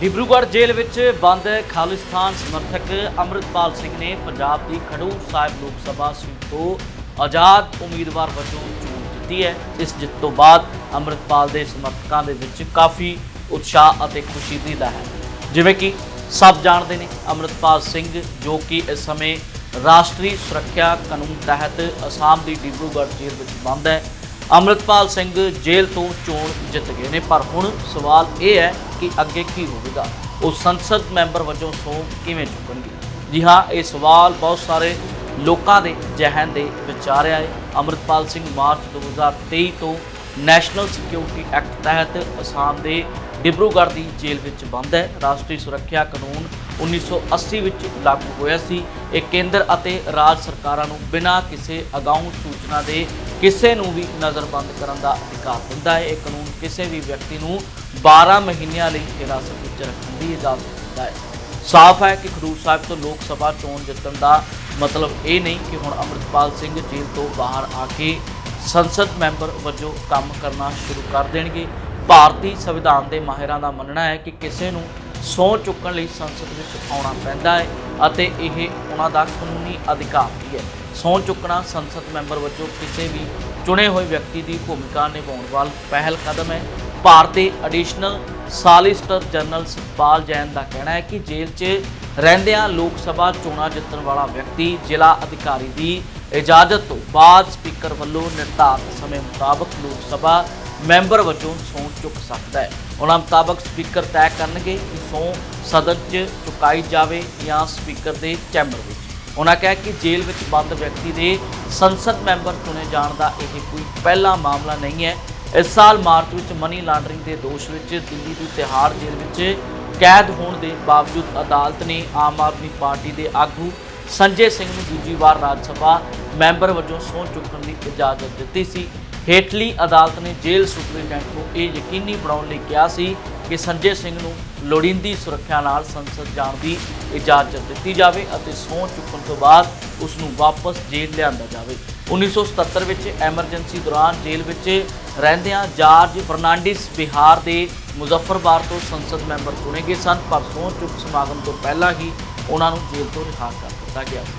ਡਿਬਰੂਗੜ੍ਹ ਜੇਲ੍ਹ ਵਿੱਚ ਬੰਦ ਖਾਲਿਸਤਾਨ ਸਮਰਥਕ ਅੰਮ੍ਰਿਤਪਾਲ ਸਿੰਘ ਨੇ ਪੰਜਾਬ ਦੀ ਖਡੂਰ ਸਾਹਿਬ ਲੋਕ ਸਭਾ ਸੀਟ ਤੋਂ ਆਜ਼ਾਦ ਉਮੀਦਵਾਰ ਵਜੋਂ ਚੋਣ ਜਿੱਤੀ ਹੈ। ਇਸ ਜਿੱਤ ਤੋਂ ਬਾਅਦ ਅੰਮ੍ਰਿਤਪਾਲ ਦੇ ਸਮਰਥਕਾਂ ਦੇ ਵਿੱਚ ਕਾਫੀ ਉਤਸ਼ਾਹ ਅਤੇ ਖੁਸ਼ੀ ਦੀ ਲਹਿਰ ਹੈ। ਜਿਵੇਂ ਕਿ ਸਭ ਜਾਣਦੇ ਨੇ ਅੰਮ੍ਰਿਤਪਾਲ ਸਿੰਘ ਜੋ ਕਿ ਇਸ ਸਮੇਂ ਰਾਸ਼ਟਰੀ ਸੁਰੱਖਿਆ ਕਾਨੂੰਨ ਤਹਿਤ ਅਸਾਮ ਦੀ ਡਿਬਰੂਗੜ੍ਹ ਜੇਲ੍ਹ ਵਿੱਚ ਬੰਦ ਹੈ। ਅੰਮ੍ਰਿਤਪਾਲ ਸਿੰਘ ਜੇਲ੍ਹ ਤੋਂ ਚੋਣ ਜਿੱਤ ਗਏ ਨੇ, ਪਰ ਹੁਣ ਸਵਾਲ ਇਹ ਹੈ ਕਿ ਅੱਗੇ ਕੀ ਹੋਵੇਗਾ? ਉਹ ਸੰਸਦ ਮੈਂਬਰ ਵਜੋਂ ਸਹੁੰ ਕਿਵੇਂ ਚੁੱਕਣਗੇ? ਜੀ ਹਾਂ, ਇਹ ਸਵਾਲ ਬਹੁਤ ਸਾਰੇ ਲੋਕਾਂ ਦੇ ਜ਼ਿਹਨ ਦੇ ਵਿਚਾਰਿਆ ਹੈ। ਅੰਮ੍ਰਿਤਪਾਲ ਸਿੰਘ ਮਾਰਚ 2023 ਤੋਂ ਨੈਸ਼ਨਲ ਸਿਕਿਉਰਿਟੀ ਐਕਟ ਤਹਿਤ ਅਸਾਮ ਦੇ ਡਿਬਰੂਗੜ੍ਹ ਦੀ ਜੇਲ੍ਹ ਵਿੱਚ ਬੰਦ ਹੈ। ਰਾਸ਼ਟਰੀ ਸੁਰੱਖਿਆ ਕਾਨੂੰਨ 1980 ਵਿੱਚ ਲਾਗੂ ਹੋਇਆ ਸੀ। ਇਹ ਕੇਂਦਰ ਅਤੇ ਰਾਜ ਸਰਕਾਰਾਂ ਨੂੰ ਬਿਨਾਂ ਕਿਸੇ ਅਗਾਊਂ ਸੂਚਨਾ ਦੇ ਕਿਸੇ ਨੂੰ ਵੀ ਨਜ਼ਰਬੰਦ ਕਰਨ ਦਾ ਅਧਿਕਾਰ ਦਿੰਦਾ ਹੈ। ਇਹ ਕਾਨੂੰਨ ਕਿਸੇ ਵੀ ਵਿਅਕਤੀ ਨੂੰ 12 ਮਹੀਨਿਆਂ ਲਈ ਹਿਰਾਸਤ ਵਿੱਚ ਰੱਖਣ ਦੀ ਇਜਾਜ਼ਤ ਦਿੰਦਾ ਹੈ। ਸਾਫ਼ ਹੈ ਕਿ ਖਡੂਰ ਸਾਹਿਬ ਤੋਂ ਲੋਕ ਸਭਾ ਚੋਣ ਜਿੱਤਣ ਦਾ ਮਤਲਬ ਇਹ ਨਹੀਂ ਕਿ ਹੁਣ ਅੰਮ੍ਰਿਤਪਾਲ ਸਿੰਘ ਜੇਲ੍ਹ ਤੋਂ ਬਾਹਰ ਆ ਕੇ ਸੰਸਦ ਮੈਂਬਰ ਵਜੋਂ ਕੰਮ ਕਰਨਾ ਸ਼ੁਰੂ ਕਰ ਦੇਣਗੇ। ਭਾਰਤੀ ਸੰਵਿਧਾਨ ਦੇ ਮਾਹਿਰਾਂ ਦਾ ਮੰਨਣਾ ਹੈ ਕਿ ਕਿਸੇ ਨੂੰ ਸਹੁੰ ਚੁੱਕਣ ਲਈ ਸੰਸਦ ਵਿੱਚ ਆਉਣਾ ਪੈਂਦਾ ਹੈ ਅਤੇ ਇਹ ਉਹਨਾਂ ਦਾ ਕਾਨੂੰਨੀ ਅਧਿਕਾਰ ਵੀ ਹੈ। ਸਹੁੰ ਚੁੱਕਣਾ ਸੰਸਦ ਮੈਂਬਰ ਵਜੋਂ ਕਿਸੇ ਵੀ ਚੁਣੇ ਹੋਏ ਵਿਅਕਤੀ ਦੀ ਭੂਮਿਕਾ ਨਿਭਾਉਣ ਵੱਲ ਪਹਿਲ ਕਦਮ ਹੈ। ਭਾਰਤ ਦੇ additional solicitor general Sukhpal Jain ਦਾ ਕਹਿਣਾ ਹੈ ਕਿ ਜੇਲ੍ਹ 'ਚ ਰਹਿੰਦਿਆਂ ਲੋਕ ਸਭਾ ਚੋਣਾਂ ਜਿੱਤਣ ਵਾਲਾ ਵਿਅਕਤੀ ਜ਼ਿਲ੍ਹਾ ਅਧਿਕਾਰੀ ਦੀ ਇਜਾਜ਼ਤ ਤੋਂ ਬਾਅਦ ਸਪੀਕਰ ਵੱਲੋਂ ਨਿਰਧਾਰਤ ਸਮੇਂ ਮੁਤਾਬਕ ਲੋਕ ਸਭਾ ਮੈਂਬਰ ਵਜੋਂ ਸਹੁੰ ਚੁੱਕ ਸਕਦਾ ਹੈ। ਉਹਨਾਂ ਮੁਤਾਬਕ ਸਪੀਕਰ ਤੈਅ ਕਰਨਗੇ ਕਿ ਸਹੁੰ ਸਦਨ 'ਚ ਚੁਕਾਈ ਜਾਵੇ ਜਾਂ ਸਪੀਕਰ ਦੇ ਚੈਂਬਰ ਵਿੱਚ। ਉਹਨਾਂ ਕਿਹਾ ਕਿ ਜੇਲ੍ਹ ਵਿੱਚ ਬੰਦ ਵਿਅਕਤੀ ਦੇ ਸੰਸਦ ਮੈਂਬਰ ਚੁਣੇ ਜਾਣ ਦਾ ਇਹ ਕੋਈ ਪਹਿਲਾ ਮਾਮਲਾ ਨਹੀਂ ਹੈ। ਇਸ ਸਾਲ ਮਾਰਚ ਵਿੱਚ ਮਨੀ ਲਾਂਡਰਿੰਗ ਦੇ ਦੋਸ਼ ਵਿੱਚ ਦਿੱਲੀ ਦੀ ਤਿਹਾੜ ਜੇਲ੍ਹ ਵਿੱਚ ਕੈਦ ਹੋਣ ਦੇ ਬਾਵਜੂਦ ਅਦਾਲਤ ਨੇ ਆਮ ਆਦਮੀ ਪਾਰਟੀ ਦੇ ਆਗੂ ਸੰਜੇ ਸਿੰਘ ਨੂੰ ਦੂਜੀ ਵਾਰ ਰਾਜ ਸਭਾ ਮੈਂਬਰ ਵਜੋਂ ਸਹੁੰ ਚੁੱਕਣ ਦੀ ਇਜਾਜ਼ਤ ਦਿੱਤੀ ਸੀ। ਹੇਠਲੀ ਅਦਾਲਤ ਨੇ ਜੇਲ੍ਹ ਸੁਪਰੀਡੈਂਟ ਨੂੰ ਇਹ ਯਕੀਨੀ ਬਣਾਉਣ ਲਈ ਕਿਹਾ ਸੀ ਕਿ ਸੰਜੇ ਸਿੰਘ ਨੂੰ ਲੋੜੀਂਦੀ ਸੁਰੱਖਿਆ ਨਾਲ ਸੰਸਦ ਜਾਣ ਦੀ ਇਜਾਜ਼ਤ ਦਿੱਤੀ ਜਾਵੇ ਅਤੇ ਸਹੁੰ ਚੁੱਕਣ ਤੋਂ ਬਾਅਦ ਉਸ ਨੂੰ ਵਾਪਸ ਜੇਲ੍ਹ ਲਿਆਂਦਾ ਜਾਵੇ। 1977 ਵਿੱਚ ਐਮਰਜੈਂਸੀ ਦੌਰਾਨ ਜੇਲ੍ਹ ਵਿੱਚ ਰਹਿੰਦਿਆਂ ਜਾਰਜ ਫਰਨਾਂਡਿਸ ਬਿਹਾਰ ਦੇ ਮੁਜ਼ੱਫਰਬਾਦ ਤੋਂ ਸੰਸਦ ਮੈਂਬਰ ਚੁਣੇ ਗਏ ਸਨ, ਪਰ ਸਹੁੰ ਚੁੱਕ ਸਮਾਗਮ ਤੋਂ ਪਹਿਲਾਂ ਹੀ ਉਹਨਾਂ ਨੂੰ ਜੇਲ੍ਹ ਤੋਂ ਰਿਹਾ ਕਰ ਦਿੱਤਾ ਗਿਆ ਸੀ।